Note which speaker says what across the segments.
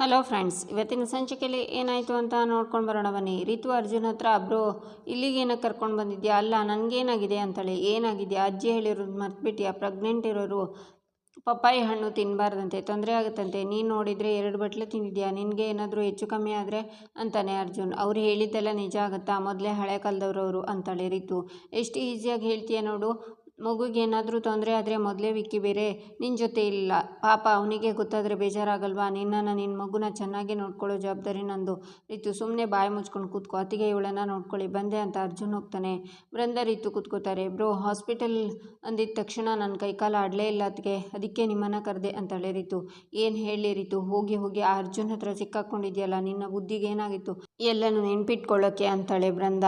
Speaker 1: Hello friends, ಇವತ್ತಿನ ಸಂಚಿಕೆಯಲ್ಲಿ ಏನಾಯಿತು ಅಂತ ನೋಡ್ಕೊಂಡು ಬರೋಣ ಬನ್ನಿ. ರಿತು ಅರ್ಜುನ್ ಹತ್ರ ಅಬ್ರು ಇಲ್ಲಿಗೇನ ಕರ್ಕೊಂಡು ಬಂದಿದ್ಯಾ? ಅಲ್ಲ, ನನಗೇನಾಗಿದೆ? ಅಂತೇಳಿ ಏನಾಗಿದೆಯಾ? ಅಜ್ಜಿ ಹೇಳಿರೋದು ಮರ್ತ್ಬಿಟ್ಟಿಯಾ ಪ್ರೆಗ್ನೆಂಟ್ ಇರೋರು, ಪಪ್ಪಾಯಿ ಹಣ್ಣು ತಿನ್ನಬಾರ್ದಂತೆ ತೊಂದರೆ ಆಗುತ್ತಂತೆ. ನೀನು ನೋಡಿದರೆ ಎರಡು ಬಟ್ಲೆ ತಿಂದಿದ್ಯಾ? ನಿನಗೆ ಏನಾದರೂ ಹೆಚ್ಚು ಕಮ್ಮಿ ಆದರೆ? ಅಂತಾನೆ ಅರ್ಜುನ್. ಅವ್ರು ಹೇಳಿದ್ದೆಲ್ಲ ನಿಜ ಆಗುತ್ತಾ? ಮೊದಲೇ ಹಳೆ ಕಾಲದವ್ರವರು, ಅಂತಾಳೆ ರಿತು. ಎಷ್ಟು ಈಸಿಯಾಗಿ ಹೇಳ್ತೀಯ ನೋಡು? ಮಗುಗೆ ಏನಾದರೂ ತೊಂದರೆ ಆದರೆ ಮೊದಲೇ ವಿಕ್ಕಿ ಬೇರೆ ನಿನ್ನ ಜೊತೆ ಇಲ್ಲ ಪಾಪ, ಅವನಿಗೆ ಗೊತ್ತಾದರೆ ಬೇಜಾರಾಗಲ್ವಾ? ನಿನ್ನನ್ನು ನಿನ್ನ ಮಗುನ ಚೆನ್ನಾಗಿ ನೋಡ್ಕೊಳ್ಳೋ ಜವಾಬ್ದಾರಿ ನಂದು. ರೀತು ಸುಮ್ಮನೆ ಬಾಯಿ ಮುಚ್ಕೊಂಡು ಕೂತ್ಕೋ. ಅತ್ತಿಗೆ ಇವಳನ್ನು ನೋಡ್ಕೊಳ್ಳಿ. ಬಂದೆ ಅಂತ ಅರ್ಜುನ್ ಹೋಗ್ತಾನೆ. ಬೃಂದ ರೀತು ಕೂತ್ಕೋತಾರೆ. ಬ್ರೋ, ಹಾಸ್ಪಿಟಲ್ ಅಂದಿದ್ದ ತಕ್ಷಣ ನನ್ನ ಕೈಕಾಲ ಆಡಲೇ ಇಲ್ಲ ಅದಕ್ಕೆ ಅದಕ್ಕೆ ನಿಮ್ಮನ್ನು ಕರೆದೆ ಅಂತಾಳೆ ರೀತು. ಏನು ಹೇಳಿ ರಿತು? ಹೋಗಿ ಹೋಗಿ ಆ ಅರ್ಜುನ್ ಹತ್ರ ಸಿಕ್ಕಾಕೊಂಡಿದ್ಯಲ್ಲ, ನಿನ್ನ ಬುದ್ಧಿಗೆ ಏನಾಗಿತ್ತು? ಎಲ್ಲನೂ ನೆನ್ಪಿಟ್ಕೊಳ್ಳೋಕೆ ಅಂತಾಳೆ ಬೃಂದ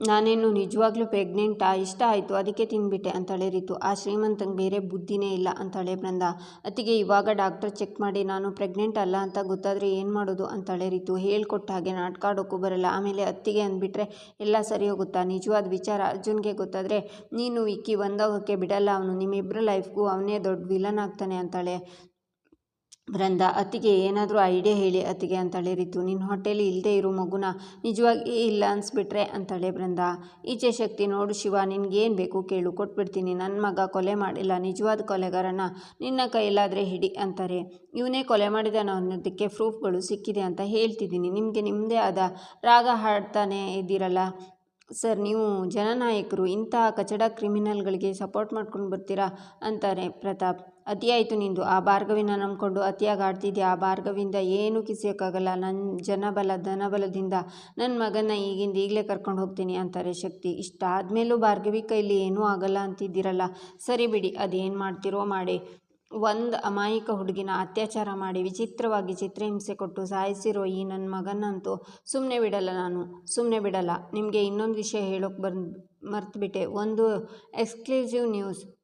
Speaker 1: ನಾನೇನು ನಿಜವಾಗ್ಲೂ ಪ್ರೆಗ್ನೆಂಟಾ? ಇಷ್ಟ ಆಯಿತು, ಅದಕ್ಕೆ ತಿಂದ್ಬಿಟ್ಟೆ ಅಂತಳೆ ರೀತು. ಆ ಶ್ರೀಮಂತಂಗೆ ಬೇರೆ ಬುದ್ಧಿನೇ ಇಲ್ಲ ಅಂತಳೆ ಬೃಂದ ಅತ್ತಿಗೆ ಇವಾಗ ಡಾಕ್ಟರ್ ಚೆಕ್ ಮಾಡಿ, ನಾನು ಪ್ರೆಗ್ನೆಂಟ್ ಅಲ್ಲ ಅಂತ ಗೊತ್ತಾದರೆ ಏನು ಮಾಡೋದು ಅಂತಳೆ ರೀತು. ಹೇಳ್ಕೊಟ್ಟ ಹಾಗೆ ನಾಟ್ಕಾಡೋಕ್ಕೂ ಬರಲ್ಲ. ಆಮೇಲೆ ಅತ್ತಿಗೆ ಅಂದ್ಬಿಟ್ರೆ, ಎಲ್ಲ ಸರಿ ಹೋಗುತ್ತಾ? ನಿಜವಾದ ವಿಚಾರ ಅರ್ಜುನ್ಗೆ ಗೊತ್ತಾದರೆ, ನೀನು ವಿಕ್ಕಿ ಒಂದೋಗೋಕ್ಕೆ ಬಿಡಲ್ಲ ಅವನು. ನಿಮ್ಮಿಬ್ಬರ ಲೈಫ್ಗೂ ಅವನೇ ದೊಡ್ಡ ವಿಲನ್ ಆಗ್ತಾನೆ ಅಂತಾಳೆ. ಬೃಂದ ಅತ್ತಿಗೆ ಏನಾದರೂ ಐಡಿಯಾ ಹೇಳಿ, ಅತ್ತಿಗೆ ಅಂತಾಳೆ ರಿತು ನಿನ್ನ ಹೊಟ್ಟೆಲಿ ಇಲ್ಲದೆ ಇರೋ ಮಗುನ, ನಿಜವಾಗಿ ಇಲ್ಲ ಅನ್ಸ್ಬಿಟ್ರೆ ಅಂತಾಳೆ ಬೃಂದ ಈಚೆ ಶಕ್ತಿ ನೋಡು ಶಿವ, ನಿನ್ಗೇನು ಬೇಕು ಕೇಳು, ಕೊಟ್ಬಿಡ್ತೀನಿ ನನ್ನ ಮಗ ಕೊಲೆ ಮಾಡಿಲ್ಲ, ನಿಜವಾದ ಕೊಲೆಗಾರನ, ನಿನ್ನ ಕೈಯಲ್ಲಾದರೆ ಹಿಡಿ ಅಂತಾರೆ. ಇವನೇ ಕೊಲೆ ಮಾಡಿದಾನ ಅನ್ನೋದಕ್ಕೆ ಪ್ರೂಫ್ಗಳು ಸಿಕ್ಕಿದೆ ಅಂತ ಹೇಳ್ತಿದ್ದೀನಿ, ನಿಮಗೆ ನಿಮ್ಮದೇ ಆದ ರಾಗ ಹಾಡ್ತಾನೆ ಇದ್ದೀರಲ್ಲ. ಸರ್, ನೀವು ಜನನಾಯಕರು, ಇಂತಹ ಕಚಡ ಕ್ರಿಮಿನಲ್ಗಳಿಗೆ ಸಪೋರ್ಟ್ ಮಾಡ್ಕೊಂಡು ಬರ್ತೀರಾ? ಅಂತಾರೆ ಪ್ರತಾಪ್. ಅತಿಯಾಯಿತು ನಿಂದು. ಆ ಭಾರ್ಗವಿನ ನಂಬಿಕೊಂಡು ಅತಿಯಾಗಿ ಆಡ್ತಿದ್ದೆ ಆ ಭಾರ್ಗವಿಂದ ಏನೂ ಕಿಸಿಯೋಕ್ಕಾಗಲ್ಲ. ನನ್ನ ಜನಬಲ, ಧನಬಲದಿಂದ ನನ್ನ ಮಗನ ಈಗಿಂದ ಈಗಲೇ ಕರ್ಕೊಂಡು ಹೋಗ್ತೀನಿ ಅಂತಾರೆ ಶಕ್ತಿ. ಇಷ್ಟ ಆದಮೇಲೂ ಭಾರ್ಗವಿ ಕೈಲಿ ಏನೂ ಆಗಲ್ಲ ಅಂತಿದ್ದೀರಲ್ಲ. ಸರಿ ಬಿಡಿ, ಅದೇನು ಮಾಡ್ತಿರೋ ಮಾಡಿ. ಒಂದು ಅಮಾಯಕ ಹುಡುಗಿನ ಅತ್ಯಾಚಾರ ಮಾಡಿ ವಿಚಿತ್ರವಾಗಿ ಚಿತ್ರಹಿಂಸೆ ಕೊಟ್ಟು ಸಾಯಿಸಿರೋ ಈ ನನ್ನ ಮಗನಂತೂ ಸುಮ್ಮನೆ ಬಿಡಲ್ಲ ನಾನು. ಸುಮ್ಮನೆ ಬಿಡಲ್ಲ. ನಿಮಗೆ ಇನ್ನೊಂದು ವಿಷಯ ಹೇಳೋಕೆ ಬಂದು ಮರ್ತುಬಿಟ್ಟೆ. ಒಂದು ಎಕ್ಸ್ಕ್ಲೂಸಿವ್ ನ್ಯೂಸ್.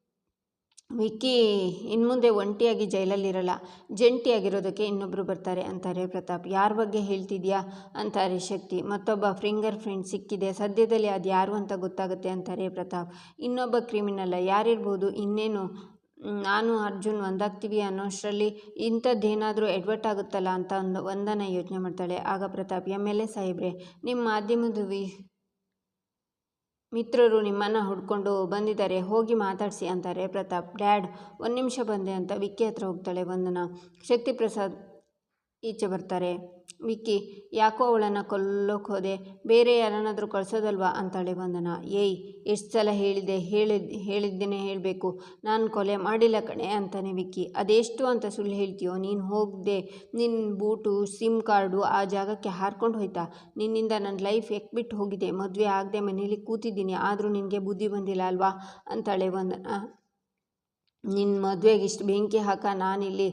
Speaker 1: ವಿಕ್ಕಿ ಇನ್ಮುಂದೆ ಒಂಟಿಯಾಗಿ ಜೈಲಲ್ಲಿರಲ್ಲ, ಜಂಟಿಯಾಗಿರೋದಕ್ಕೆ ಇನ್ನೊಬ್ಬರು ಬರ್ತಾರೆ ಅಂತಾರೆ ಪ್ರತಾಪ್. ಯಾರ ಬಗ್ಗೆ ಹೇಳ್ತಿದ್ಯಾ? ಅಂತಾರೆ ಶಕ್ತಿ. ಮತ್ತೊಬ್ಬ ಫಿಂಗರ್ ಪ್ರಿಂಟ್ ಸಿಕ್ಕಿದೆ. ಸದ್ಯದಲ್ಲಿ ಅದು ಯಾರು ಅಂತ ಗೊತ್ತಾಗುತ್ತೆ ಅಂತಾರೆ ಪ್ರತಾಪ್. ಇನ್ನೊಬ್ಬ ಕ್ರಿಮಿನಲ್ಲ. ಯಾರಿರ್ಬೋದು? ಇನ್ನೇನು? ನಾನು ಅರ್ಜುನ್ ಒಂದಾಗ್ತೀವಿ ಅನ್ನೋಷ್ಟರಲ್ಲಿ ಇಂಥದ್ದೇನಾದರೂ ಎಡ್ವರ್ಟ್ ಆಗುತ್ತಲ್ಲ ಅಂತ ಒಂದು ಒಂದನ್ನು ಯೋಚನೆ ಮಾಡ್ತಾಳೆ. ಆಗ ಪ್ರತಾಪ್, ಎಂ ಎಲ್ ಎ ಸಾಹೇಬ್ರೆ ನಿಮ್ಮ ಮಾಧ್ಯಮದ ವಿ ಮಿತ್ರರು ನಿಮ್ಮನ್ನು ಹುಡ್ಕೊಂಡು ಬಂದಿದ್ದಾರೆ, ಹೋಗಿ ಮಾತಾಡಿಸಿ ಅಂತಾರೆ ಪ್ರತಾಪ್. ಡ್ಯಾಡ್, ಒಂದು ನಿಮಿಷ ಬಂದೆ ಅಂತ ವಿಕ್ಕಿ ಹತ್ರ ಹೋಗ್ತಾಳೆ ವಂದನಾ ಶಕ್ತಿ ಪ್ರಸಾದ್ ಈಚೆ ಬರ್ತಾರೆ. ವಿಕ್ಕಿ ಯಾಕೋ ಅವಳನ್ನು ಕೊಲ್ಲೋಕೆ ಹೋದೆ ಬೇರೆ ಯಾರನ್ನಾದರೂ ಕಳಿಸೋದಲ್ವಾ ಅಂತಾಳೆ ಬಂದನ. ಏಯ್, ಎಷ್ಟು ಸಲ ಹೇಳಿದೆ ಹೇಳಿ ಹೇಳಿದ್ದೇನೆ ಹೇಳಬೇಕು. ನಾನು ಕೊಲೆ ಮಾಡಿಲ್ಲ ಕಣೆ ಅಂತಾನೆ ವಿಕ್ಕಿ ಅದೆಷ್ಟು ಅಂತ ಸುಳ್ಳು ಹೇಳ್ತೀಯೋ, ನೀನು ಹೋಗದೆ ನಿನ್ನ ಬೂಟು, ಸಿಮ್ ಕಾರ್ಡು ಆ ಜಾಗಕ್ಕೆ ಹಾರ್ಕೊಂಡು ಹೋಯ್ತಾ? ನಿನ್ನಿಂದ ನನ್ನ ಲೈಫ್ ಎಕ್ಬಿಟ್ಟು ಹೋಗಿದೆ, ಮದುವೆ ಆಗದೆ ಮನೇಲಿ ಕೂತಿದ್ದೀನಿ, ಆದರೂ ನಿನಗೆ ಬುದ್ಧಿ ಬಂದಿಲ್ಲ ಅಲ್ವಾ ಅಂತಾಳೆ ಬಂದನ. ನಿನ್ನ ಮದುವೆಗೆ ಇಷ್ಟು ಬೆಂಕಿ ಹಾಕ ನಾನಿಲ್ಲಿ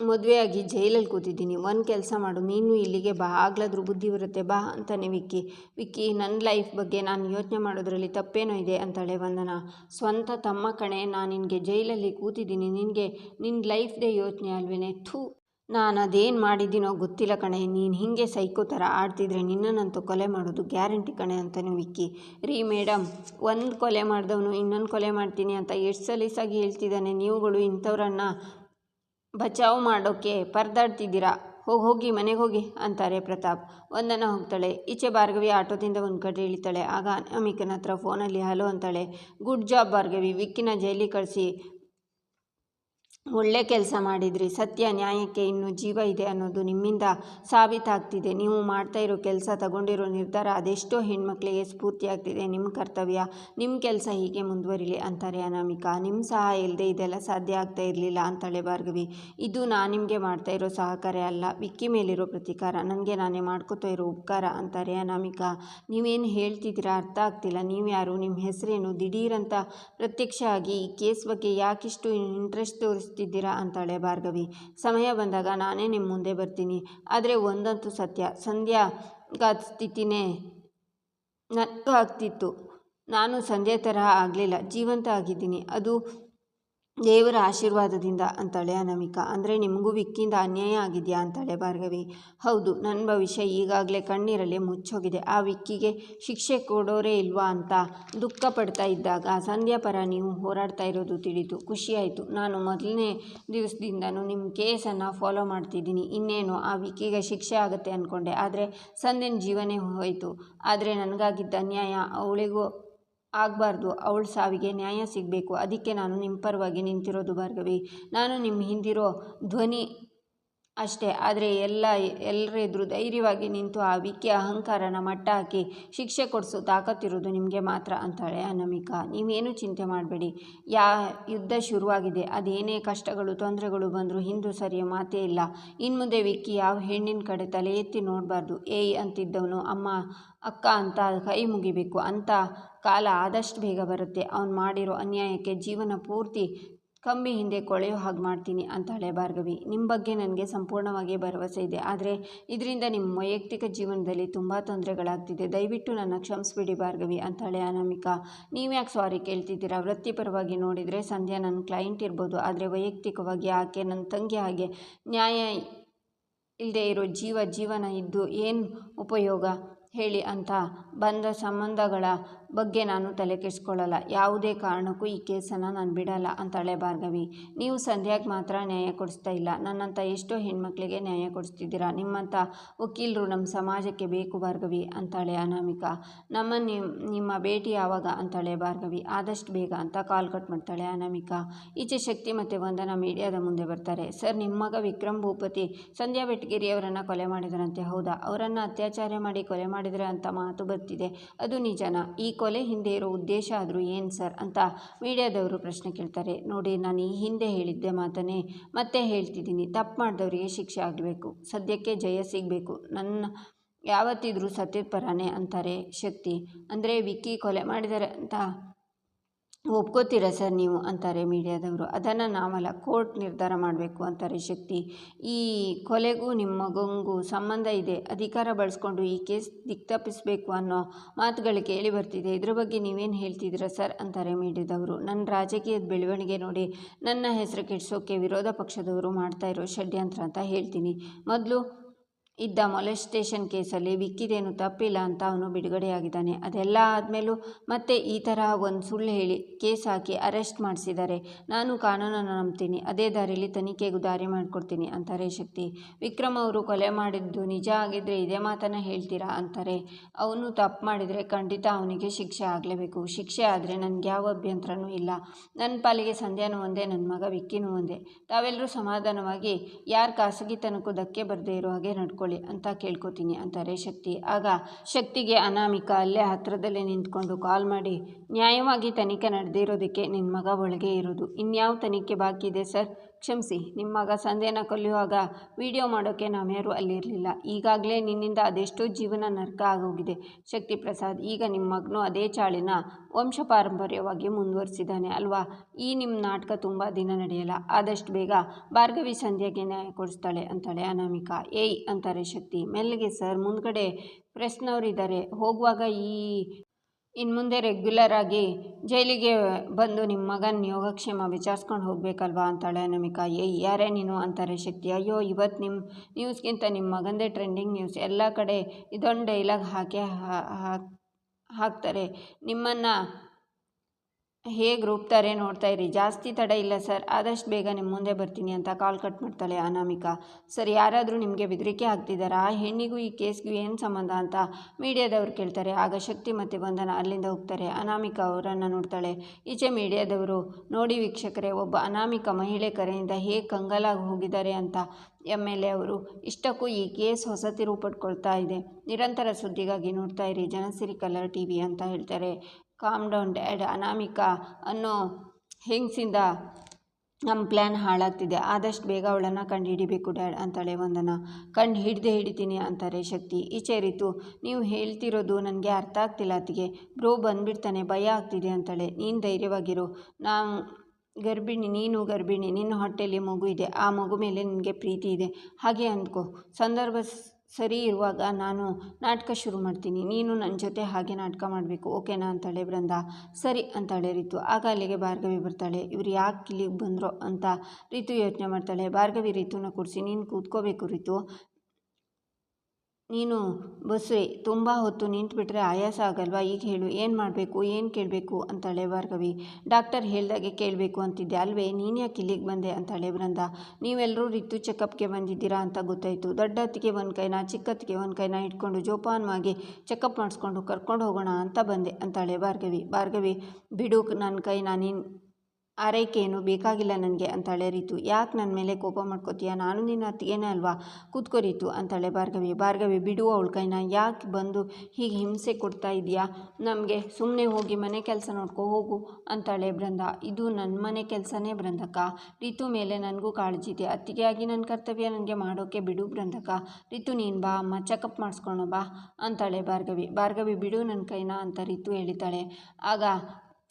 Speaker 1: ಮದುವೆಯಾಗಿ ಜೈಲಲ್ಲಿ ಕೂತಿದ್ದೀನಿ. ಒಂದು ಕೆಲಸ ಮಾಡು. ನೀನು ಇಲ್ಲಿಗೆ ಬಾ. ಆಗ್ಲಾದ್ರೂ ಬುದ್ಧಿ ಬರುತ್ತೆ. ಬಾ ಅಂತಾನೆ ವಿಕ್ಕಿ. ವಿಕ್ಕಿ ನನ್ನ ಲೈಫ್ ಬಗ್ಗೆ ನಾನು ಯೋಚನೆ ಮಾಡೋದ್ರಲ್ಲಿ ತಪ್ಪೇನೋ ಇದೆ ಅಂತಾಳೆ ವಂದನ. ಸ್ವಂತ ತಮ್ಮ ಕಣೆ, ನಾನು ನಿನಗೆ ಜೈಲಲ್ಲಿ ಕೂತಿದ್ದೀನಿ. ನಿನಗೆ ನಿನ್ನ ಲೈಫ್ದೇ ಯೋಚನೆ ಅಲ್ವೇನೆ? ಥೂ. ನಾನು ಅದೇನು ಮಾಡಿದ್ದೀನೋ ಗೊತ್ತಿಲ್ಲ ಕಣೆ. ನೀನು ಹೀಗೆ ಸೈಕೋ ಥರ ಆಡ್ತಿದ್ರೆ ನಿನ್ನನ್ನಂತೂ ಕೊಲೆ ಮಾಡೋದು ಗ್ಯಾರಂಟಿ ಕಣೆ ಅಂತಾನೆ ವಿಕ್ಕಿ. ರೀ ಮೇಡಮ್ ಒಂದು ಕೊಲೆ ಮಾಡಿದವನು ಇನ್ನೊಂದು ಕೊಲೆ ಮಾಡ್ತೀನಿ ಅಂತ ಎಷ್ಟು ಸಲೀಸಾಗಿ ಹೇಳ್ತಿದ್ದಾನೆ ನೀವುಗಳು ಇಂಥವ್ರನ್ನ. ಬಚಾವ್ ಮಾಡೋಕ್ಕೆ ಪರದಾಡ್ತಿದ್ದೀರಾ? ಹೋಗಿ ಹೋಗಿ, ಮನೆಗೆ ಹೋಗಿ, ಅಂತಾರೆ ಪ್ರತಾಪ್. ಒಂದನ್ನು ಹೋಗ್ತಾಳೆ. ಈಚೆ ಭಾರ್ಗವಿ ಆಟೋದಿಂದ ಒಂದು ಕಡೆ ಇಳಿತಾಳೆ. ಆಗ ಅನಾಮಿಕನ ಹತ್ರ ಫೋನಲ್ಲಿ ಹಲೋ ಅಂತಾಳೆ. Good job Bhargavi. ವಿಕ್ಕಿನ ಜೈಲಿಗೆ ಕಳಿಸಿ. ಒಳ್ಳೆ ಕೆಲಸ ಮಾಡಿದ್ರಿ. ಸತ್ಯ ನ್ಯಾಯಕ್ಕೆ ಇನ್ನೂ ಜೀವ ಇದೆ ಅನ್ನೋದು ನಿಮ್ಮಿಂದ ಸಾಬೀತಾಗ್ತಿದೆ. ನೀವು ಮಾಡ್ತಾ ಇರೋ ಕೆಲಸ ತಗೊಂಡಿರೋ ನಿರ್ಧಾರ ಅದೆಷ್ಟೋ ಹೆಣ್ಮಕ್ಳಿಗೆ ಸ್ಫೂರ್ತಿ ಆಗ್ತಿದೆ ನಿಮ್ಮ ಕರ್ತವ್ಯ ನಿಮ್ಮ ಕೆಲಸ ಹೀಗೆ ಮುಂದುವರಿಲಿ ಅಂತಾರೆ ಅನಾಮಿಕಾ. ನಿಮ್ಮ ಸಹಾಯ ಇಲ್ಲದೆ ಇದೆಲ್ಲ ಸಾಧ್ಯ ಆಗ್ತಾ ಇರಲಿಲ್ಲ ಅಂತಾಳೆ ಭಾರ್ಗವಿ. ಇದು ನಾನು ನಿಮಗೆ ಮಾಡ್ತಾ ಇರೋ ಸಹಕಾರ ಅಲ್ಲ, ವಿಕ್ಕಿ ಮೇಲಿರೋ ಪ್ರತಿಕಾರ. ನನಗೆ ನಾನೇ ಮಾಡ್ಕೋತಾ ಇರೋ ಉಪಕಾರ ಅಂತಾರೆ ಅನಾಮಿಕಾ. ನೀವೇನು ಹೇಳ್ತಿದ್ದೀರಾ ಅರ್ಥ ಆಗ್ತಿಲ್ಲ. ನೀವು ಯಾರು? ನಿಮ್ಮ ಹೆಸರೇನು? ದಿಢೀರಂತ ಪ್ರತ್ಯಕ್ಷ ಆಗಿ ಈ ಕೇಸ್ ಬಗ್ಗೆ ಯಾಕಿಷ್ಟು ಇಂಟ್ರೆಸ್ಟ್ ತೋರಿಸ್ತಿದ್ದೀರಾ ಅಂತಾಳೆ ಭಾರ್ಗವಿ. ಸಮಯ ಬಂದಾಗ ನಾನೇ ನಿಮ್ಮ ಮುಂದೆ ಬರ್ತೀನಿ. ಆದರೆ ಒಂದಂತೂ ಸತ್ಯ. ಸಂಧ್ಯಾ ಸ್ಥಿತಿನೇ ನನಗಾಗ್ತಿತ್ತು ನಾನು ಸಂಧ್ಯಾ ತರಹ ಆಗಲಿಲ್ಲ. ಜೀವಂತ ಆಗಿದ್ದೀನಿ. ಅದು ದೇವರ ಆಶೀರ್ವಾದದಿಂದ ಅಂತಾಳೆ ಅನಾಮಿಕಾ. ಅಂದರೆ ನಿಮಗೂ ವಿಕ್ಕಿಂದ ಅನ್ಯಾಯ ಆಗಿದೆಯಾ ಅಂತಾಳೆ ಭಾರ್ಗವಿ. ಹೌದು ನನ್ನ ಭವಿಷ್ಯ ಈಗಾಗಲೇ ಕಣ್ಣೀರಲ್ಲಿ ಮುಚ್ಚೋಗಿದೆ ಆ ವಿಕ್ಕಿಗೆ ಶಿಕ್ಷೆ ಕೊಡೋರೇ ಇಲ್ವಾ ಅಂತ ದುಃಖ ಪಡ್ತಾ ಇದ್ದಾಗ ಸಂಧ್ಯಾ ಪರ ನೀವು ಹೋರಾಡ್ತಾ ಇರೋದು ತಿಳಿತು ಖುಷಿಯಾಯಿತು ನಾನು ಮೊದಲನೇ ದಿವಸದಿಂದನೂ ನಿಮ್ಮ ಕೇಸನ್ನು ಫಾಲೋ ಮಾಡ್ತಿದ್ದೀನಿ. ಇನ್ನೇನು, ಆ ವಿಕ್ಕಿಗೆ ಶಿಕ್ಷೆ ಆಗುತ್ತೆ ಅಂದ್ಕೊಂಡೆ ಆದರೆ ಸಂಧ್ಯನ ಜೀವನೇ ಹೋಯಿತು. ಆದರೆ ನನಗಾಗಿದ್ದ ಅನ್ಯಾಯ ಅವಳಿಗೂ ಆಗಬಾರ್ದು. ಅವಳ ಸಾವಿಗೆ ನ್ಯಾಯ ಸಿಗಬೇಕು. ಅದಕ್ಕೆ ನಾನು ನಿಮ್ಮ ಪರವಾಗಿ ನಿಂತಿರೋದು, ಭಾರ್ಗವಿ. ನಾನು ನಿಮ್ಮ ಹಿಂದಿರೋ ಧ್ವನಿ ಅಷ್ಟೇ, ಆದರೆ ಎಲ್ಲ ಎಲ್ಲರ ಎದುರು ಧೈರ್ಯವಾಗಿ ನಿಂತು ಆ ವಿಕ್ಕಿ ಅಹಂಕಾರನ ಮಟ್ಟ ಹಾಕಿ ಶಿಕ್ಷೆ ಕೊಡಿಸೋ ತಾಕತ್ತಿರೋದು ನಿಮಗೆ ಮಾತ್ರ ಅಂತಾಳೆ ಅನಾಮಿಕಾ. ನೀವೇನು ಚಿಂತೆ ಮಾಡಬೇಡಿ. ಯಾ, ಯುದ್ಧ ಶುರುವಾಗಿದೆ. ಅದೇನೇ ಕಷ್ಟಗಳು, ತೊಂದರೆಗಳು ಬಂದರೂ ಹಿಂದೂ ಸರಿಯ ಮಾತೇ ಇಲ್ಲ. ಇನ್ನು ಮುಂದೆ ವಿಕ್ಕಿ ಯಾವ ಹೆಣ್ಣಿನ ಕಡೆ ತಲೆ ಎತ್ತಿ ನೋಡಬಾರ್ದು. ಏಯ್ ಅಂತಿದ್ದವನು, ಅಮ್ಮ, ಅಕ್ಕ ಅಂತ ಕೈ ಮುಗಿಬೇಕು. ಅಂತ ಕಾಲ ಆದಷ್ಟು ಬೇಗ ಬರುತ್ತೆ. ಅವನು ಮಾಡಿರೋ ಅನ್ಯಾಯಕ್ಕೆ ಜೀವನ ಪೂರ್ತಿ ಕಂಬಿ ಹಿಂದೆ ಕೊಳೆಯೋ ಹಾಗೆ ಮಾಡ್ತೀನಿ ಅಂತಾಳೆ ಭಾರ್ಗವಿ. ನಿಮ್ಮ ಬಗ್ಗೆ ನನಗೆ ಸಂಪೂರ್ಣವಾಗಿ ಭರವಸೆ ಇದೆ. ಆದರೆ ಇದರಿಂದ ನಿಮ್ಮ ವೈಯಕ್ತಿಕ ಜೀವನದಲ್ಲಿ ತುಂಬ ತೊಂದರೆಗಳಾಗ್ತಿದೆ. ದಯವಿಟ್ಟು ನನ್ನ ಕ್ಷಮಿಸ್ಬಿಡಿ ಭಾರ್ಗವಿ ಅಂತಾಳೆ ಅನಾಮಿಕಾ. ನೀವ್ಯಾಕೆ ಸಾರಿ ಕೇಳ್ತಿದ್ದೀರಾ? ವೃತ್ತಿಪರವಾಗಿ ನೋಡಿದರೆ ಸಂಧ್ಯಾ ನನ್ನ ಕ್ಲೈಂಟ್ ಇರ್ಬೋದು. ಆದರೆ ವೈಯಕ್ತಿಕವಾಗಿ ಆಕೆ ನನ್ನ ತಂಗಿ ಹಾಗೆ ನ್ಯಾಯ ಇಲ್ಲದೆ ಇರೋ ಜೀವ ಜೀವನ ಇದ್ದು ಏನು ಉಪಯೋಗ? ಹೇಳಿ ಅಂತ ಬಂದ ಸಂಬಂಧಗಳ ಬಗ್ಗೆ ನಾನು ತಲೆ ಕೆಡಿಸ್ಕೊಳ್ಳಲ್ಲ. ಯಾವುದೇ ಕಾರಣಕ್ಕೂ ಈ ಕೇಸನ್ನು ನಾನು ಬಿಡಲ್ಲ, ಅಂತಾಳೆ ಭಾರ್ಗವಿ. ನೀವು ಸಂಧ್ಯಾಗೆ ಮಾತ್ರ ನ್ಯಾಯ ಕೊಡಿಸ್ತಾ ಇಲ್ಲ. ನನ್ನಂಥ ಎಷ್ಟೋ ಹೆಣ್ಮಕ್ಳಿಗೆ ನ್ಯಾಯ ಕೊಡಿಸ್ತಿದ್ದೀರಾ? ನಿಮ್ಮಂಥ ವಕೀಲರು ನಮ್ಮ ಸಮಾಜಕ್ಕೆ ಬೇಕು ಭಾರ್ಗವಿ, ಅಂತಾಳೆ ಅನಾಮಿಕಾ. ನಮ್ಮ ನಿಮ್ಮ ಭೇಟಿ ಯಾವಾಗ? ಅಂತಾಳೆ ಭಾರ್ಗವಿ. ಆದಷ್ಟು ಬೇಗ ಅಂತ ಕಾಲ್ ಕಟ್ ಮಾಡ್ತಾಳೆ ಅನಾಮಿಕಾ. ಈಚೆ ಶಕ್ತಿ ಮತ್ತು ವಂದನ ಮೀಡಿಯಾದ ಮುಂದೆ ಬರ್ತಾರೆ. ಸರ್ ನಿಮ್ಮ ಮಗ ವಿಕ್ರಮ್ ಭೂಪತಿ ಸಂಧ್ಯಾ ಬೆಟ್ಗೇರಿಯವರನ್ನು ಕೊಲೆ ಮಾಡಿದರಂತೆ, ಹೌದಾ? ಅವರನ್ನು ಅತ್ಯಾಚಾರ ಮಾಡಿ ಕೊಲೆ ಮಾಡಿದರೆ ಅಂತ ಮಾತು ಬರ್ತಿದೆ. ಅದು ನಿಜನಾ? ಈ ಕೊಲೆ ಹಿಂದೆ ಇರೋ ಉದ್ದೇಶ ಆದರೂ ಏನು ಸರ್ ಅಂತ ಮೀಡಿಯಾದವರು ಪ್ರಶ್ನೆ ಕೇಳ್ತಾರೆ. ನೋಡಿ, ನಾನು ಈ ಹಿಂದೆ ಹೇಳಿದ್ದೆ ಮಾತನೇ ಮತ್ತೆ ಹೇಳ್ತಿದ್ದೀನಿ. ತಪ್ಪು ಮಾಡಿದವರಿಗೆ ಶಿಕ್ಷೆ ಆಗಬೇಕು. ಸದ್ಯಕ್ಕೆ ಜಯ ಸಿಗಬೇಕು. ನನ್ನ ಯಾವತ್ತಿದ್ರೂ ಸತ್ಯದ ಪರಾನೇ ಅಂತಾರೆ ಶಕ್ತಿ. ಅಂದರೆ ವಿಕ್ಕಿ ಕೊಲೆ ಮಾಡಿದ್ದಾರೆ ಅಂತ ಒಪ್ಕೋತೀರಾ ಸರ್ ನೀವು ಅಂತಾರೆ ಮೀಡಿಯಾದವರು. ಅದನ್ನು ನಾವಲ್ಲ ಕೋರ್ಟ್ ನಿರ್ಧಾರ ಮಾಡಬೇಕು ಅಂತಾರೆ ಶಕ್ತಿ. ಈ ಕೊಲೆಗೂ ನಿಮ್ಮ ಮಗಂಗೂ ಸಂಬಂಧ ಇದೆ, ಅಧಿಕಾರ ಬಳಸ್ಕೊಂಡು ಈ ಕೇಸ್ ದಿಕ್ತಪ್ಪಿಸಬೇಕು ಅನ್ನೋ ಮಾತುಗಳು ಕೇಳಿ ಬರ್ತಿದೆ. ಇದ್ರ ಬಗ್ಗೆ ನೀವೇನು ಹೇಳ್ತಿದ್ದೀರಾ ಸರ್ ಅಂತಾರೆ ಮೀಡಿಯಾದವರು. ನನ್ನ ರಾಜಕೀಯದ ಬೆಳವಣಿಗೆ ನೋಡಿ ನನ್ನ ಹೆಸರು ಕೆಡಿಸೋಕೆ ವಿರೋಧ ಪಕ್ಷದವರು ಮಾಡ್ತಾ ಇರೋ ಷಡ್ಯಂತ್ರ ಅಂತ ಹೇಳ್ತೀನಿ. ಮೊದಲು ಇದ್ದ ಮೊಲೆಸ್ಟೇಷನ್ ಕೇಸಲ್ಲಿ ವಿಕ್ಕಿದೇನು ತಪ್ಪಿಲ್ಲ ಅಂತ ಅವನು ಬಿಡುಗಡೆಯಾಗಿದ್ದಾನೆ. ಅದೆಲ್ಲ ಆದಮೇಲೂ ಮತ್ತೆ ಈ ಥರ ಒಂದು ಸುಳ್ಳು ಹೇಳಿ ಕೇಸ್ ಹಾಕಿ ಅರೆಸ್ಟ್ ಮಾಡಿಸಿದ್ದಾರೆ. ನಾನು ಕಾನೂನನ್ನು ನಂಬ್ತೀನಿ. ಅದೇ ದಾರಿಲಿ ತನಿಖೆಗೂ ದಾರಿ ಮಾಡಿಕೊಡ್ತೀನಿ ಅಂತಾರೆ ಶಕ್ತಿ. ವಿಕ್ರಮ್ ಅವರು ಕೊಲೆ ಮಾಡಿದ್ದು ನಿಜ ಆಗಿದ್ದರೆ ಇದೇ ಮಾತನ್ನು ಹೇಳ್ತೀರಾ ಅಂತಾರೆ. ಅವನು ತಪ್ಪು ಮಾಡಿದರೆ ಖಂಡಿತ ಅವನಿಗೆ ಶಿಕ್ಷೆ ಆಗಲೇಬೇಕು. ಶಿಕ್ಷೆ ಆದರೆ ನನಗೆ ಯಾವ ಅಭ್ಯಂತರನೂ ಇಲ್ಲ. ನನ್ನ ಪಾಲಿಗೆ ಸಂಧ್ಯಾನೂ ಒಂದೇ ನನ್ನ ಮಗ ವಿಕ್ಕಿನೂ ಒಂದೇ. ತಾವೆಲ್ಲರೂ ಸಮಾಧಾನವಾಗಿ ಯಾರು ಖಾಸಗಿತನಕ್ಕೂ ಧಕ್ಕೆ ಬರದೇ ಇರೋ ಹಾಗೆ ನಡ್ಕೊಳ್ಳಿ. ಅಂತ ಕೇಳ್ಕೊತೀನಿ ಅಂತಾರೆ ಶಕ್ತಿ. ಆಗ ಶಕ್ತಿಗೆ ಅನಾಮಿಕ ಅಲ್ಲೇ ಹತ್ತಿರದಲ್ಲೇ ನಿಂತ್ಕೊಂಡು ಕಾಲ್ ಮಾಡಿ, ನ್ಯಾಯವಾಗಿ ತನಿಖೆ ನಡೆದಿರೋದಕ್ಕೆ ನಿನ್ನ ಮಗ ಒಳಗೆ ಇರೋದು. ಇನ್ಯಾವ ತನಿಖೆ ಬಾಕಿ ಇದೆ ಸರ್? ಕ್ಷಮಿಸಿ, ನಿಮ್ಮ ಮಗ ಸಂಧ್ಯನ ಕೊಲ್ಲುವಾಗ ವಿಡಿಯೋ ಮಾಡೋಕ್ಕೆ ನಾವ್ಯಾರೂ ಅಲ್ಲಿರಲಿಲ್ಲ. ಈಗಾಗಲೇ ನಿನ್ನಿಂದ ಅದೆಷ್ಟೋ ಜೀವನ ನರ್ಕ ಆಗೋಗಿದೆ. ಶಕ್ತಿ ಪ್ರಸಾದ್ ಈಗ ನಿಮ್ಮ ಮಗನು ಅದೇ ಚಾಳಿನ ವಂಶ ಪಾರಂಪರ್ಯವಾಗಿ ಮುಂದುವರಿಸಿದ್ದಾನೆ ಅಲ್ವಾ? ಈ ನಿಮ್ಮ ನಾಟಕ ತುಂಬ ದಿನ ನಡೆಯಲ್ಲ. ಆದಷ್ಟು ಬೇಗ ಭಾರ್ಗವಿ ಸಂಧ್ಯಾಗೆ ನ್ಯಾಯ ಕೊಡಿಸ್ತಾಳೆ ಅಂತಾಳೆ ಅನಾಮಿಕಾ. ಏಯ್, ಅಂತಾರೆ ಶಕ್ತಿ. ಮೆಲ್ಲಿಗೆ ಸರ್, ಮುಂದ್ಗಡೆ ಪ್ರೆಸ್ನವರಿದ್ದಾರೆ ಹೋಗುವಾಗ ಈ ಇನ್ನು ಮುಂದೆ ರೆಗ್ಯುಲರ್ ಆಗಿ ಜೈಲಿಗೆ ಬಂದು ನಿಮ್ಮ ಮಗನ ಯೋಗಕ್ಷೇಮ ವಿಚಾರಿಸ್ಕೊಂಡು ಹೋಗಬೇಕಲ್ವಾ ಅಂತಾಳೆ ಅನಾಮಿಕಾ ಏ, ಯಾರೇ ನೀನು ಅಂತಾರೆ ಶಕ್ತಿ. ಅಯ್ಯೋ ಇವತ್ತು ನಿಮ್ಮ ನ್ಯೂಸ್ಗಿಂತ ನಿಮ್ಮ ಮಗಂದೇ ಟ್ರೆಂಡಿಂಗ್ ನ್ಯೂಸ್ ಎಲ್ಲ ಕಡೆ ಇದೊಂದು ಡೈಲಾಗ್ ಹಾಕೇ ಹಾಕ್ತಾರೆ. ನಿಮ್ಮನ್ನು ಹೇಗೆ ರೂಪ್ತಾರೆ ನೋಡ್ತಾ ಇರಿ. ಜಾಸ್ತಿ ತಡ ಇಲ್ಲ ಸರ್. ಆದಷ್ಟು ಬೇಗ ನಿಮ್ಮ ಮುಂದೆ ಬರ್ತೀನಿ ಅಂತ ಕಾಲ್ ಕಟ್ ಮಾಡ್ತಾಳೆ ಅನಾಮಿಕಾ. ಸರ್, ಯಾರಾದರೂ ನಿಮಗೆ ಬೆದರಿಕೆ ಆಗ್ತಿದ್ದಾರಾ ಆ ಹೆಣ್ಣಿಗೂ ಈ ಕೇಸ್ಗೂ ಏನು ಸಂಬಂಧ ಅಂತ ಮೀಡಿಯಾದವ್ರು ಕೇಳ್ತಾರೆ. ಆಗ ಶಕ್ತಿ ಮತ್ತು ಬಂಧನ ಅಲ್ಲಿಂದ ಹೋಗ್ತಾರೆ. ಅನಾಮಿಕಾ ಅವರನ್ನು ನೋಡ್ತಾಳೆ. ಈಚೆ ಮೀಡಿಯಾದವರು, ನೋಡಿ ವೀಕ್ಷಕರೇ, ಒಬ್ಬ ಅನಾಮಿಕ ಮಹಿಳೆ ಕರೆಯಿಂದ ಹೇಗೆ ಕಂಗಾಲಾಗಿ ಹೋಗಿದ್ದಾರೆ ಅಂತ ಎಂ ಎಲ್ ಎ ಅವರು. ಇಷ್ಟಕ್ಕೂ ಈ ಕೇಸ್ ಹೊಸ ತಿರುವು ಇದೆ. ನಿರಂತರ ಸುದ್ದಿಗಾಗಿ ನೋಡ್ತಾ ಇರಿ. ಜನಸಿರಿ ಕಲರ್ ಟಿ ವಿ ಅಂತ ಹೇಳ್ತಾರೆ. ಕಾಮ್ ಡೌನ್ ಡ್ಯಾಡ್ ಅನಾಮಿಕಾ ಅನ್ನೋ ಹೆಂಗಸಿಂದ ನಮ್ಮ ಪ್ಲ್ಯಾನ್ ಹಾಳಾಗ್ತಿದೆ. ಆದಷ್ಟು ಬೇಗ ಅವಳನ್ನು ಕಂಡು ಹಿಡಿಬೇಕು ಡ್ಯಾಡ್ ಅಂತಾಳೆ ವಂದನ ಕಂಡು ಹಿಡ್ದೆ ಹಿಡಿತೀನಿ ಅಂತಾರೆ ಶಕ್ತಿ. ಈಚೆ ರೀತು, ನೀವು ಹೇಳ್ತಿರೋದು ನನಗೆ ಅರ್ಥ ಆಗ್ತಿಲ್ಲ ಅತ್ತಿಗೆ. ಬ್ರೋ ಬಂದ್ಬಿಡ್ತಾನೆ, ಭಯ ಆಗ್ತಿದೆ ಅಂತಾಳೆ. ನೀನು ಧೈರ್ಯವಾಗಿರು. ನಾವು ಗರ್ಭಿಣಿ, ನೀನು ಗರ್ಭಿಣಿ. ನಿನ್ನ ಹೊಟ್ಟೆಯಲ್ಲಿ ಮಗು ಇದೆ. ಆ ಮಗು ಮೇಲೆ ನಿನಗೆ ಪ್ರೀತಿ ಇದೆ. ಹಾಗೆ ಅಂದ್ಕೋ. ಸಂದರ್ಭ ಸರಿ ಇರುವಾಗ ನಾನು ನಾಟಕ ಶುರು ಮಾಡ್ತೀನಿ. ನೀನು ನನ್ನ ಜೊತೆ ಹಾಗೆ ನಾಟಕ ಮಾಡಬೇಕು. ಓಕೆನಾ ಅಂತಾಳೆ ಬೃಂದ ಸರಿ ಅಂತಾಳೆ ರಿತು. ಆಗ ಅಲ್ಲಿಗೆ ಭಾರ್ಗವಿ ಬರ್ತಾಳೆ. ಇವ್ರು ಯಾಕೆ ಇಲ್ಲಿಗೆ ಬಂದರು ಅಂತ ರಿತು ಯೋಚನೆ ಮಾಡ್ತಾಳೆ. ಭಾರ್ಗವಿ ರಿತುನ ಕೂಡಿಸಿ, ನೀನು ಕೂತ್ಕೋಬೇಕು ರಿತು. ನೀನು ಬಸ್ಸೇ ತುಂಬ ಹೊತ್ತು ನಿಂತುಬಿಟ್ರೆ ಆಯಾಸ ಆಗಲ್ವಾ? ಈಗ ಹೇಳು, ಏನು ಮಾಡಬೇಕು, ಏನು ಕೇಳಬೇಕು? ಅಂತಾಳೆ ಭಾರ್ಗವಿ. ಡಾಕ್ಟರ್ ಹೇಳ್ದಾಗೆ ಕೇಳಬೇಕು ಅಂತಿದ್ದೆ. ಅಲ್ವೇ, ನೀನು ಯಾಕೆ ಇಲ್ಲಿಗೆ ಬಂದೆ? ಅಂತಾಳೆ ಬೃಂದ ನೀವೆಲ್ಲರೂ ರಿತು ಚೆಕಪ್ಗೆ ಬಂದಿದ್ದೀರಾ ಅಂತ ಗೊತ್ತಾಯಿತು. ದೊಡ್ಡ ಹೊತ್ತಿಗೆ ಒಂದು ಕೈನ ಚಿಕ್ಕತ್ತಿಗೆ ಒಂದು ಕೈನ ಇಟ್ಕೊಂಡು ಜೋಪಾನವಾಗಿ ಚೆಕಪ್ ಮಾಡಿಸ್ಕೊಂಡು ಕರ್ಕೊಂಡು ಹೋಗೋಣ ಅಂತ ಬಂದೆ, ಅಂತಾಳೆ ಭಾರ್ಗವಿ. ಭಾರ್ಗವಿ, ಬಿಡು ನನ್ನ ಕೈನ, ನೀನು ಆರೈಕೆ ಏನು? ಬೇಕಾಗಿಲ್ಲ ನನಗೆ ಅಂತಾಳೆ ರೀತು. ಯಾಕೆ ನನ್ನ ಮೇಲೆ ಕೋಪ ಮಾಡ್ಕೋತೀಯ? ನಾನು ನಿನ್ನ ಅತ್ತಿಗೆನೇ ಅಲ್ವಾ? ಕೂತ್ಕೋ ರೀತು ಅಂತಾಳೆ ಭಾರ್ಗವಿ. ಭಾರ್ಗವಿ, ಬಿಡು ಅವಳ ಕೈನ. ಯಾಕೆ ಬಂದು ಹೀಗೆ ಹಿಂಸೆ ಕೊಡ್ತಾ ಇದೆಯಾ? ನಮಗೆ ಸುಮ್ಮನೆ ಹೋಗಿ ಮನೆ ಕೆಲಸ ನೋಡ್ಕೊ, ಹೋಗು ಅಂತಾಳೆ ಬೃಂದ. ಇದು ನನ್ನ ಮನೆ ಕೆಲಸನೇ ಬೃಂದಕ್ಕ. ರಿತು ಮೇಲೆ ನನಗೂ ಕಾಳಜಿ ಇದೆ. ಅತ್ತಿಗೆ ಆಗಿ ನನ್ನ ಕರ್ತವ್ಯ ನನಗೆ ಮಾಡೋಕ್ಕೆ ಬಿಡು ಬೃಂದಕ್ಕ. ರಿತು, ನೀನು ಬಾ, ಅಮ್ಮ. ಚೆಕಪ್ ಮಾಡಿಸ್ಕೊಳೋ ಬಾ ಅಂತಾಳೆ ಭಾರ್ಗವಿ. ಭಾರ್ಗವಿ, ಬಿಡು ನನ್ನ ಕೈನ ಅಂತ ರಿತು ಹೇಳಿದ್ದಾಳೆ. ಆಗ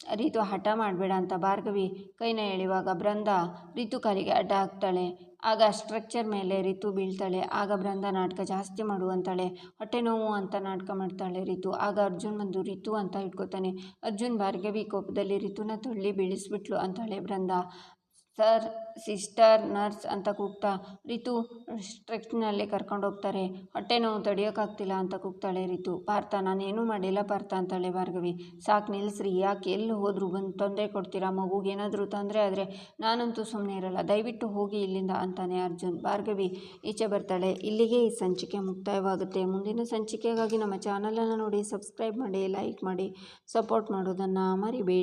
Speaker 1: ರಿತು ಹಠ ಮಾಡಬೇಡ ಅಂತ ಭಾರ್ಗವಿ ಕೈನ ಎಳೆಯುವಾಗ ಬೃಂದ ರೀತು ಕಾಲಿಗೆ ಅಡ್ಡ ಹಾಕ್ತಾಳೆ. ಆಗ ಸ್ಟ್ರಕ್ಚರ್ ಮೇಲೆ ರಿತು ಬೀಳ್ತಾಳೆ. ಆಗ ಬೃಂದ ನಾಟಕ ಜಾಸ್ತಿ ಮಾಡು ಅಂತಾಳೆ ಹೊಟ್ಟೆ ನೋವು ಅಂತ ನಾಟಕ ಮಾಡ್ತಾಳೆ ರಿತು. ಆಗ ಅರ್ಜುನ್ ಬಂದು ರಿತು ಅಂತ ಇಟ್ಕೋತಾನೆ ಅರ್ಜುನ್ ಭಾರ್ಗವಿ ಕೋಪದಲ್ಲಿ ರಿತುನ ತೊಳ್ಳಿ ಬೀಳಿಸ್ಬಿಟ್ಲು ಅಂತಾಳೆ ಬೃಂದ. ಸರ್, ಸಿಸ್ಟರ್, ನರ್ಸ್ ಅಂತ ಕೂಗ್ತಾ ರಿತು ಸ್ಟ್ರೆಚ್ನಲ್ಲೇ ಕರ್ಕೊಂಡು ಹೋಗ್ತಾರೆ ಹೊಟ್ಟೆ ನೋವು ತಡೆಯೋಕ್ಕಾಗ್ತಿಲ್ಲ ಅಂತ ಕೂಗ್ತಾಳೆ ರಿತು. ಪಾರ್ಥ, ನಾನೇನೂ ಮಾಡಿಲ್ಲ ಪಾರ್ಥ ಅಂತಾಳೆ ಭಾರ್ಗವಿ. ಸಾಕು ನಿಲ್ಲಿಸ್ರಿ ಯಾಕೆ ಎಲ್ಲಿ ಹೋದರೂ ಬಂದು ತೊಂದರೆ ಕೊಡ್ತೀರಾ ಮಗುಗೆ ಏನಾದರೂ ತೊಂದರೆ ಆದರೆ ನಾನಂತೂ ಸುಮ್ಮನೆ ಇರಲ್ಲ. ದಯವಿಟ್ಟು ಹೋಗಿ ಇಲ್ಲಿಂದ ಅಂತಾನೆ ಅರ್ಜುನ್. ಭಾರ್ಗವಿ ಈಚೆ ಬರ್ತಾಳೆ. ಇಲ್ಲಿಗೆ ಈ ಸಂಚಿಕೆ ಮುಕ್ತಾಯವಾಗುತ್ತೆ. ಮುಂದಿನ ಸಂಚಿಕೆಗಾಗಿ ನಮ್ಮ ಚಾನಲನ್ನು ನೋಡಿ ಸಬ್ಸ್ಕ್ರೈಬ್ ಮಾಡಿ, ಲೈಕ್ ಮಾಡಿ, ಸಪೋರ್ಟ್ ಮಾಡೋದನ್ನು ಮರಿಬೇಡಿ.